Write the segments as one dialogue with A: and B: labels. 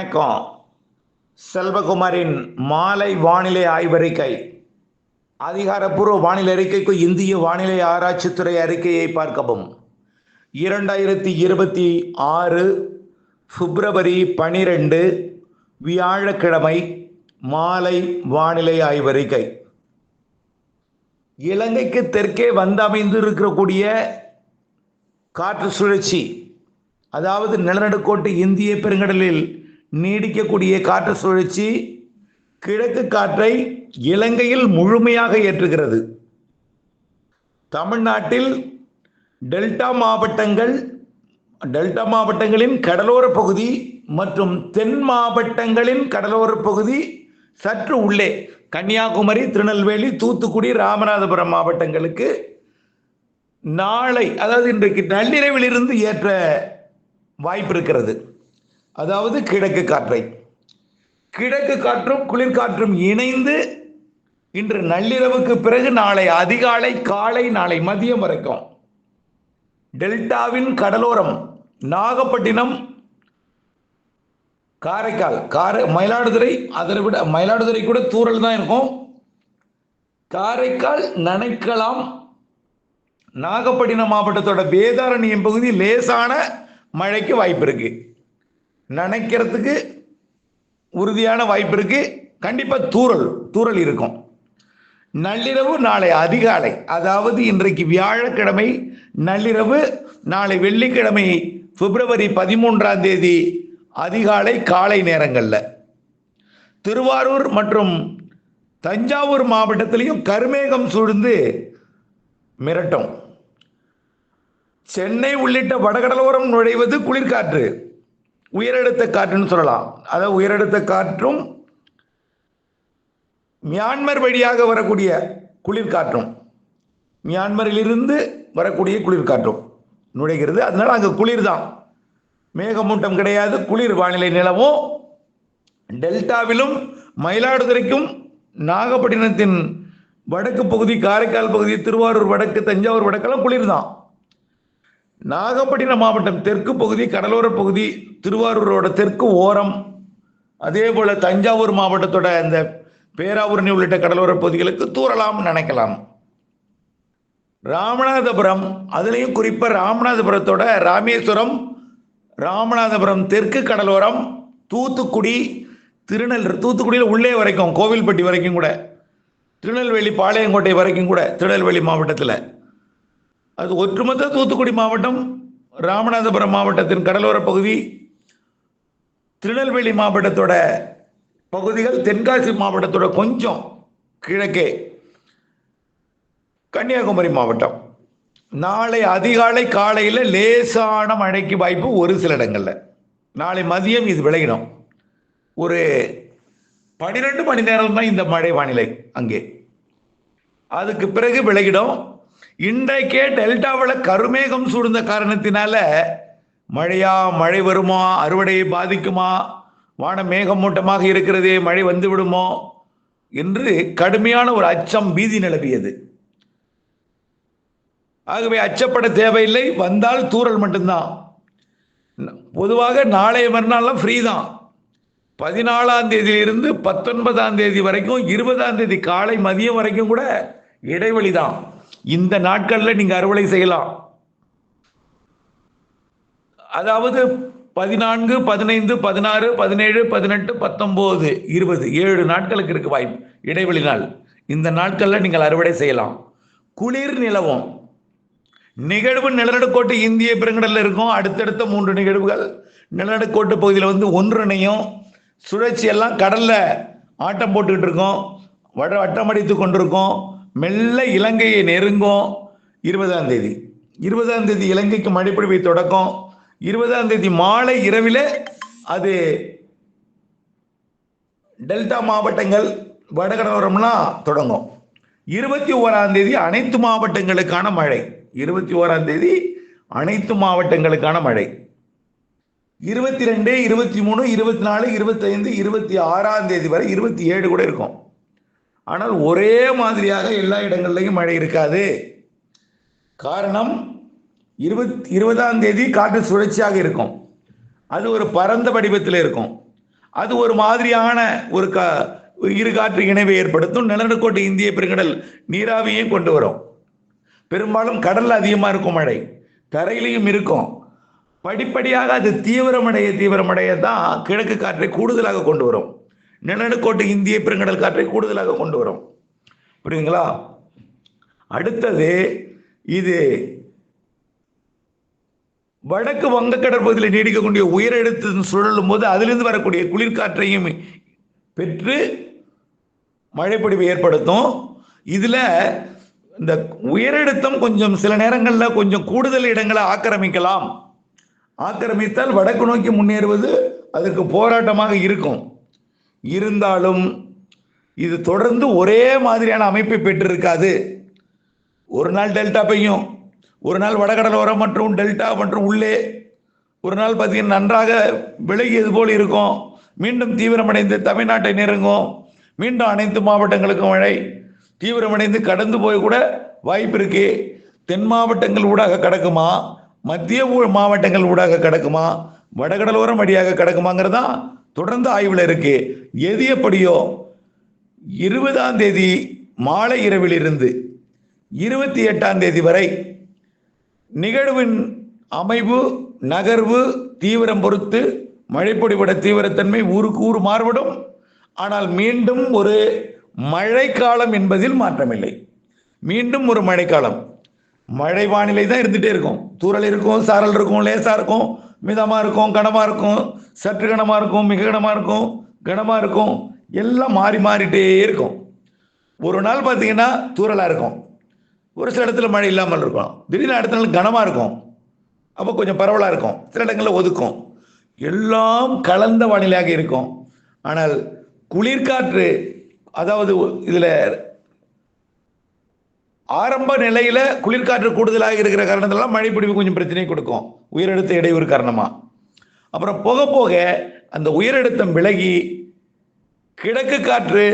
A: வணக்கம். செல்வகுமாரின் மாலை வானிலை ஆய்வறிக்கை. அதிகாரப்பூர்வ வானிலை அறிக்கைக்கு இந்திய வானிலை ஆராய்ச்சித்துறை அறிக்கையை பார்க்கவும். இரண்டாயிரத்தி இருபத்தி ஆறு பிப்ரவரி பனிரெண்டு வியாழக்கிழமை மாலை வானிலை ஆய்வறிக்கை. இலங்கைக்கு தெற்கே வந்து அமைந்திருக்கக்கூடிய காற்று சுழற்சி அதாவது நிலநடுக்கோட்டு இந்திய பெருங்கடலில் நீடிக்கக்கூடிய காற்று சுழற்சி கிழக்கு காற்றை இலங்கையில் முழுமையாக ஏற்றுகிறது. தமிழ்நாட்டில் டெல்டா மாவட்டங்கள் டெல்டா மாவட்டங்களின் கடலோர பகுதி மற்றும் தென் மாவட்டங்களின் கடலோர பகுதி சற்று உள்ளே கன்னியாகுமரி திருநெல்வேலி தூத்துக்குடி ராமநாதபுரம் மாவட்டங்களுக்கு நாளை அதாவது இன்றைக்கு நள்ளிரவிலிருந்து ஏற்ற வாய்ப்பு இருக்கிறது. அதாவது கிழக்கு காற்றை. கிழக்கு காற்றும் குளிர்காற்றும் இணைந்து இன்று நள்ளிரவுக்கு பிறகு நாளை அதிகாலை காலை நாளை மதியம் வரைக்கும். டெல்டாவின் கடலோரம் நாகப்பட்டினம் காரைக்கால் காரை மயிலாடுதுறை அதை விட மயிலாடுதுறை கூட தூரல் தான் இருக்கும். காரைக்கால் நனைக்கலாம். நாகப்பட்டினம் மாவட்டத்தோட வேதாரண்யம் பகுதி லேசான மழைக்கு வாய்ப்பு இருக்குது நினைக்கிறதுக்கு உறுதியான வாய்ப்பு இருக்கு. கண்டிப்பா தூரல் தூரல் இருக்கும். நள்ளிரவு நாளை அதிகாலை. அதாவது இன்றைக்கு வியாழக்கிழமை நள்ளிரவு நாளை வெள்ளிக்கிழமை பிப்ரவரி பதிமூன்றாம் தேதி அதிகாலை காலை நேரங்களில். திருவாரூர் மற்றும் தஞ்சாவூர் மாவட்டத்திலையும் கருமேகம் சூழ்ந்து மிரட்டும். சென்னை உள்ளிட்ட வடகடலோரம் நுழைவது குளிர்காற்று. உயரடுத்த காற்றுன்னு சொல்லலாம். அதாவது உயரடுத்த காற்றும் மியான்மர் வழியாக வரக்கூடிய குளிர்காற்றும். மியான்மரிலிருந்து வரக்கூடிய குளிர்காற்றும் நுழைகிறது. அதனால அங்கே குளிர் தான் மேகமூட்டம் கிடையாது. குளிர் வானிலை நிலவும். டெல்டாவிலும் மயிலாடுதுறைக்கும் நாகப்பட்டினத்தின் வடக்கு பகுதி காரைக்கால் பகுதி திருவாரூர் வடக்கு தஞ்சாவூர் வடக்கெல்லாம் குளிர் தான் நாகப்பட்டினம் மாவட்டம் தெற்கு பகுதி கடலோர பகுதி திருவாரூரோட தெற்கு ஓரம் அதே போல தஞ்சாவூர் மாவட்டத்தோட அந்த பேராவூரணி உள்ளிட்ட கடலோர பகுதிகளுக்கு தூரலாம் நினைக்கலாம். ராமநாதபுரம் அதுலேயும் குறிப்பாக ராமநாதபுரத்தோட ராமேஸ்வரம் ராமநாதபுரம் தெற்கு கடலோரம் தூத்துக்குடி திருநெல் தூத்துக்குடியில் உள்ளே வரைக்கும் கோவில்பட்டி வரைக்கும் கூட திருநெல்வேலி பாளையங்கோட்டை வரைக்கும் கூட திருநெல்வேலி மாவட்டத்தில். அது ஒற்றுமொத்த தூத்துக்குடி மாவட்டம் ராமநாதபுரம் மாவட்டத்தின் கடலோர பகுதி திருநெல்வேலி மாவட்டத்தோட பகுதிகள் தென்காசி மாவட்டத்தோட கொஞ்சம் கிழக்கே கன்னியாகுமரி மாவட்டம். நாளை அதிகாலை காலையில் லேசான மழைக்கு வாய்ப்பு ஒரு சில இடங்களில். நாளை மதியம் இது விளையிடும் ஒரு பன்னிரெண்டு மணி நேரம் தான் இந்த மழை வானிலை அங்கே. அதுக்கு பிறகு விளையிடும் இன்றைக்கே டெல்டாவில் கருமேகம் சூழ்ந்த காரணத்தினால மழையா மழை வருமா அறுவடையை பாதிக்குமா வானம் மேகமூட்டமாக இருக்கிறதே மழை வந்து விடுமோ என்று கடுமையான ஒரு அச்சம் பீதி நிலவியது. ஆகவே அச்சப்பட தேவையில்லை வந்தால் தூரல் மட்டும்தான். பொதுவாக நாளைய மறுநாள்லாம் ஃப்ரீ தான் பதினாலாம் தேதியிலிருந்து பத்தொன்பதாம் தேதி வரைக்கும் இருபதாம் தேதி காலை மதியம் வரைக்கும் கூட இடைவெளி தான் இந்த நாட்களில் நீங்கள் அறுவடை செய்யலாம். அதாவது பதினான்கு பதினைந்து பதினாறு பதினேழு பதினெட்டு பத்தொம்போது இருபது ஏழு நாட்களுக்கு இருக்கு வாய்ப்பு இடைவெளி நாள். இந்த நாட்களில் நீங்கள் அறுவடை செய்யலாம். குளிர் நிலவும். நிகழ்வு நிலநடுக்கோட்டு இந்திய பெருங்கடலில் இருக்கும். அடுத்தடுத்த மூன்று நிகழ்வுகள். நிலநடுக்கோட்டு பகுதியில் வந்து ஒன்றிணையும். சுழற்சி எல்லாம் கடல்ல ஆட்டம் போட்டுக்கிட்டு இருக்கோம். வட வட்டமடித்து கொண்டிருக்கோம். மெல்ல இலங்கையை நெருங்கும். இருபதாம் தேதி. இருபதாம் தேதி இலங்கைக்கு மழைப்பொழிவை தொடக்கம். இருபதாம் தேதி மாலை இரவில் அது டெல்டா மாவட்டங்கள் வடகடலோரம்லாம் தொடங்கும். இருபத்தி ஓராம் தேதி அனைத்து மாவட்டங்களுக்கான மழை. இருபத்தி ஓராம் தேதி அனைத்து மாவட்டங்களுக்கான மழை. இருபத்தி ரெண்டு இருபத்தி மூணு இருபத்தி நாலு இருபத்தைந்து இருபத்தி ஆறாம் தேதி வரை இருபத்தி ஏழு கூட இருக்கும். ஆனால் ஒரே மாதிரியாக எல்லா இடங்கள்லையும் மழை இருக்காது. காரணம் இருபத் இருபதாம் தேதி காற்று சுழற்சியாக இருக்கும். அது ஒரு பரந்த வடிவத்தில் இருக்கும். அது ஒரு மாதிரியான ஒரு க இரு காற்று இணைவை ஏற்படுத்தும். நிலநடுக்கோட்டு இந்திய பெருங்கடல் நீராவியையும் கொண்டு வரும். பெரும்பாலும் கடலில் அதிகமாக இருக்கும் மழை. கரையிலையும் இருக்கும். படிப்படியாக அது தீவிரமடைய தீவிரமடைய தான் கிழக்கு காற்றை கூடுதலாக கொண்டு வரும். நிலநடுக்கோட்டு இந்திய பெருங்கடல் காற்றை கூடுதலாக கொண்டு வரும். புரியுதுங்களா? அடுத்தது இது வடக்கு வங்கக்கடல் பகுதியில் நீடிக்கக்கூடிய உயரழுத்தம் சுழலும் போது அதிலிருந்து வரக்கூடிய குளிர்காற்றையும் பெற்று மழைப்பொழிவு ஏற்படுத்தும். இதில் இந்த உயரழுத்தம் கொஞ்சம் சில நேரங்களில் கொஞ்சம் கூடுதல் இடங்களை ஆக்கிரமிக்கலாம். ஆக்கிரமித்தால் வடக்கு நோக்கி முன்னேறுவது அதுக்கு போராட்டமாக இருக்கும். இருந்தாலும் இது தொடர்ந்து ஒரே மாதிரியான அமைப்பை பெற்றிருக்காது. ஒரு நாள் டெல்டா பெய்யும். ஒரு நாள் வடகடலோரம் மற்றும் டெல்டா மற்றும் உள்ளே ஒரு நாள் பார்த்தீங்கன்னா நன்றாக விலகியது போல் இருக்கும். மீண்டும் தீவிரமடைந்து தமிழ்நாட்டை நெருங்கும். மீண்டும் அனைத்து மாவட்டங்களுக்கும் மழை தீவிரமடைந்து கடந்து போய் கூட வாய்ப்பு இருக்கு. தென் மாவட்டங்கள் ஊடாக கடக்குமா? மத்திய ஊ- மாவட்டங்கள் ஊடாக கடக்குமா? வடகடலோரம் வழியாக கடக்குமாங்கிறது தான் தொடர்ந்து ஆய்வில் இருக்கு. எது எப்படியோ இருபதாம் தேதி மாலை இரவிலிருந்து இருபத்தி எட்டாம் தேதி வரை நிகழ்வின் அமைவு நகர்வு தீவிரம் பொறுத்து மழைப்பொடிபட தீவிரத்தன்மை ஊருக்கு ஊர் மாறுபடும். ஆனால் மீண்டும் ஒரு மழைக்காலம் என்பதில் மாற்றமில்லை. மீண்டும் ஒரு மழைக்காலம். மழை வானிலை தான் இருந்துகிட்டே இருக்கும். தூறல் இருக்கும் சாரல் இருக்கும் லேசாக இருக்கும். மிதமாக இருக்கும் கனமாக இருக்கும் சற்று கனமாக இருக்கும் மிக கனமாக இருக்கும் கனமாக இருக்கும் எல்லாம் மாறி மாறிட்டே இருக்கும். ஒரு நாள் பார்த்தீங்கன்னா தூறலாக இருக்கும். ஒரு சில இடத்துல மழை இல்லாமல் இருக்கும் திடீர்னு அடுத்த நாள் கனமாக இருக்கும். அப்போ கொஞ்சம் பரவலாக இருக்கும். சில இடங்களில் ஒதுக்கும். எல்லாம் கலந்த வானிலையாக இருக்கும். ஆனால் குளிர்காற்று அதாவது இதில் ஆரம்ப நிலையில குளிர்காற்று கூடுதலாக இருக்கிற காரணத்தினால மழைப்பிடிவு கொஞ்சம் பிரச்சனை கொடுக்கும். உயரழுத்த இடையூறு காரணமா. அப்புறம் போக போக அந்த உயரழுத்தம் விலகி கிழக்கு காற்று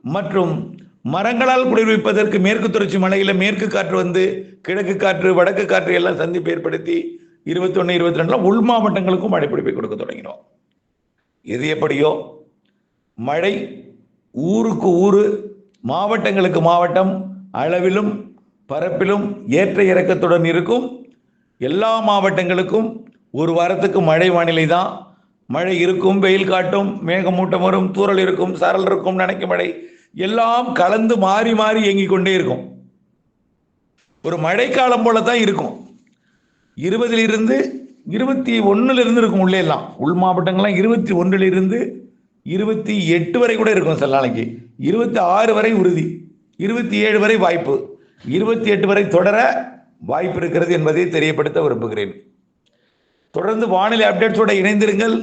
A: மற்றும் மரங்களால் குளிர்விப்பதற்கு மேற்கு தொடர்ச்சி மலையில மேற்கு காற்று வந்து கிழக்கு காற்று வடக்கு காற்று எல்லாம் சந்திப்பு ஏற்படுத்தி இருபத்தி ஒன்று இருபத்தி ரெண்டுல உள் மாவட்டங்களுக்கும் மழைப்பிடிப்பை கொடுக்க தொடங்கினோம். எது எப்படியோ மழை ஊருக்கு ஊரு மாவட்டங்களுக்கு மாவட்டம் அளவிலும் பரப்பிலும் ஏற்ற இறக்கத்துடன் இருக்கும். எல்லா மாவட்டங்களுக்கும் ஒரு வாரத்துக்கு மழை வானிலை தான். மழை இருக்கும் வெயில் காட்டும் மேகமூட்டம் வரும் தூறல் இருக்கும் சரல் இருக்கும் நினைக்க மழை எல்லாம் கலந்து மாறி மாறி இயங்கிக் கொண்டே இருக்கும். ஒரு மழைக்காலம் போல தான் இருக்கும். இருபதிலிருந்து இருபத்தி ஒன்னுல இருக்கும் உள்ளே எல்லாம். உள் மாவட்டங்கள்லாம் இருபத்தி ஒன்றிலிருந்து இருபத்தி எட்டு வரை கூட இருக்கும் சில நாளைக்கு. இருபத்தி ஆறு வரை உறுதி. இருபத்தி ஏழு வரை வாய்ப்பு. இருபத்தி எட்டு வரை தொடர வாய்ப்பு இருக்கிறது என்பதை தெரியப்படுத்த விரும்புகிறேன். தொடர்ந்து வானிலை அப்டேட்ஸோட இணைந்திருங்கள்.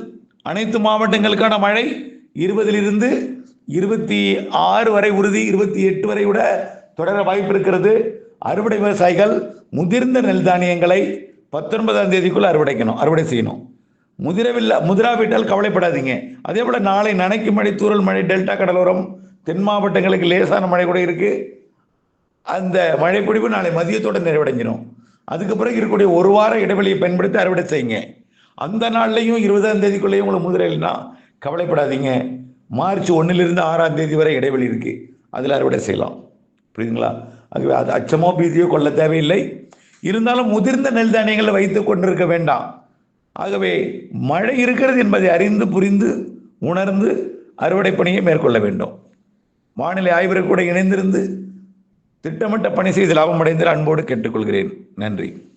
A: அனைத்து மாவட்டங்களுக்கான மழை இருபதிலிருந்து இருபத்தி ஆறு வரை உறுதி இருபத்தி எட்டு வரை விட தொடர வாய்ப்பு இருக்கிறது. அறுவடை விவசாயிகள் முதிர்ந்த நெல் தானியங்களை பத்தொன்பதாம் தேதிக்குள்ளே அறுவடைக்கணும் அறுவடை செய்யணும். முதிரவில்லை முதிராவிட்டால் கவலைப்படாதீங்க. அதே போல் நாளை நனைக்கும் மழை தூரல் மழை டெல்டா கடலோரம் தென் மாவட்டங்களுக்கு லேசான மழை கூட இருக்கு. அந்த மழைப்பொழிவு நாளை மதியத்தோடு நிறைவடைஞ்சிடும் அதுக்கு பிறகு இருக்கக்கூடிய ஒரு வார இடைவெளியை பயன்படுத்தி அறுவடை செய்யுங்க. அந்த நாள்லையும் இருபதாம் தேதிக்குள்ளேயும் உங்களுக்கு முதிரை கவலைப்படாதீங்க. மார்ச் ஒன்றிலிருந்து ஆறாம் தேதி வரை இடைவெளி இருக்கு. அதில் அறுவடை செய்யலாம். புரியுதுங்களா? அது அது அச்சமோ பீதியோ கொள்ள தேவையில்லை. இருந்தாலும் முதிர்ந்த நெல் தானியங்களை வைத்து கொண்டிருக்க வேண்டாம். ஆகவே மழை இருக்கிறது என்பதை அறிந்து புரிந்து உணர்ந்து அறுவடை பணியை மேற்கொள்ள வேண்டும். வானிலை ஆய்வரை கூட இணைந்திருந்து திட்டமிட்ட பணி செய்து லாபமடைந்து அன்போடு கேட்டுக்கொள்கிறேன். நன்றி.